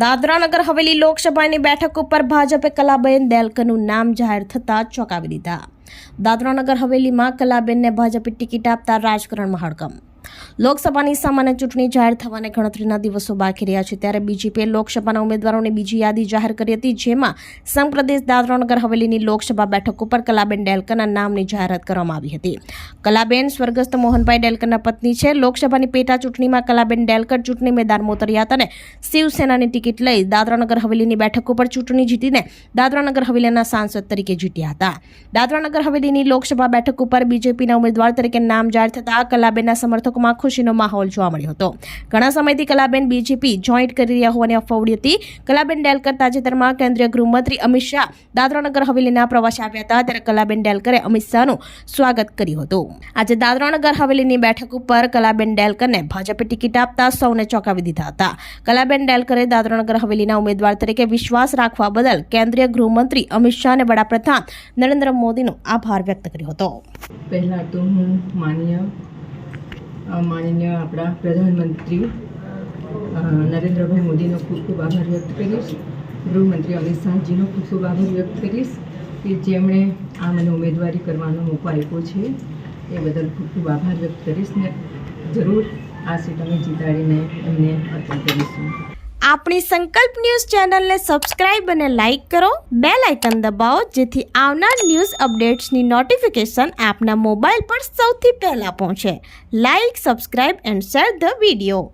દાદરા નગર હવેલી લોકસભાની બેઠક ઉપર ભાજપે કલાબેન દેલકરનું નામ જાહેર થતાં ચોંકાવી દીધા. દાદરા નગર હવેલીમાં કલાબેનને ભાજપે ટિકિટ આપતા રાજકારણમાં હડકમ. લોકસભાની સામાન્ય ચૂંટણી જાહેર થવાને ગણતરીના દિવસો બાકી રહ્યા છે ત્યારે બીજેપીએ લોકસભાના ઉમેદવારોની બીજી યાદી જાહેર કરી હતી જેમાં સંપ્રદેશ દાદરા નગર હવેલીની લોકસભા બેઠક ઉપર કલાબેન ડેલકરના નામની જાહેરાત કરવામાં આવી હતી. કલાબેન સ્વર્ગસ્થ મોહનભાઈ ડેલકરના પત્ની છે. લોકસભાની પેટા ચૂંટણીમાં કલાબેન ડેલકર ચૂંટણી મેદાનમાં ઉતર્યા હતા અને શિવસેનાની ટિકિટ લઈ દાદરાનગર હવેલીની બેઠક ઉપર ચૂંટણી જીતીને દાદરાનગર હવેલીના સાંસદ તરીકે જીત્યા હતા. દાદરાનગર હવેલીની લોકસભા બેઠક ઉપર બીજેપીના ઉમેદવાર તરીકે નામ જાહેર થતા કલાબેનના સમર્થકોમાં ખુશીનો માહોલ જોવા મળ્યો હતો. ઘણા સમયથી કલાબેન બીજેપી જોઈન્ટ કરી રહ્યા હોવાની અફવા ઉડી હતી. કલાબેન ડેલકર તાજેતરમાં કેન્દ્રીય ગૃહમંત્રી અમિત શાહ દાદરાનગર હવેલીના પ્રવાસે આવ્યા હતા. ત્યારે કલાબેન ડેલકરે અમિત શાહનું સ્વાગત કર્યું હતું. આજે દાદરાનગર હવેલીની બેઠક ઉપર કલાબેન ડેલકરને ભાજપે ટિકિટ આપતા સૌને ચોંકાવી દીધા હતા. કલાબેન ડેલકરે દાદરાનગર હવેલીના ઉમેદવાર તરીકે વિશ્વાસ રાખવા બદલ કેન્દ્રીય ગૃહમંત્રી અમિત શાહ અને વડાપ્રધાન નરેન્દ્ર મોદીનો આભાર વ્યક્ત કર્યો હતો. પહેલાં તો હું માનીય માનનીય આપણા પ્રધાનમંત્રી નરેન્દ્રભાઈ મોદીનો ખૂબ ખૂબ આભાર વ્યક્ત કરીશ. ગૃહમંત્રી અમિત શાહજીનો ખૂબ ખૂબ આભાર વ્યક્ત કરીશ કે જેમણે આ મને ઉમેદવારી કરવાનો મોકો આપ્યો છે. એ બદલ ખૂબ ખૂબ આભાર વ્યક્ત કરીશ ને જરૂર આ સીટ અમે જીતાડીને એમને અર્પણ કરીશું. આપણી સંકલ્પ ન્યૂઝ ચેનલને સબસ્ક્રાઇબ અને લાઇક કરો બે લાઇકન દબાવો, જેથી આવનાર ન્યૂઝ અપડેટ્સની નોટિફિકેશન આપના મોબાઈલ પર સૌથી પહેલાં પહોંચે. Like, subscribe and share the video.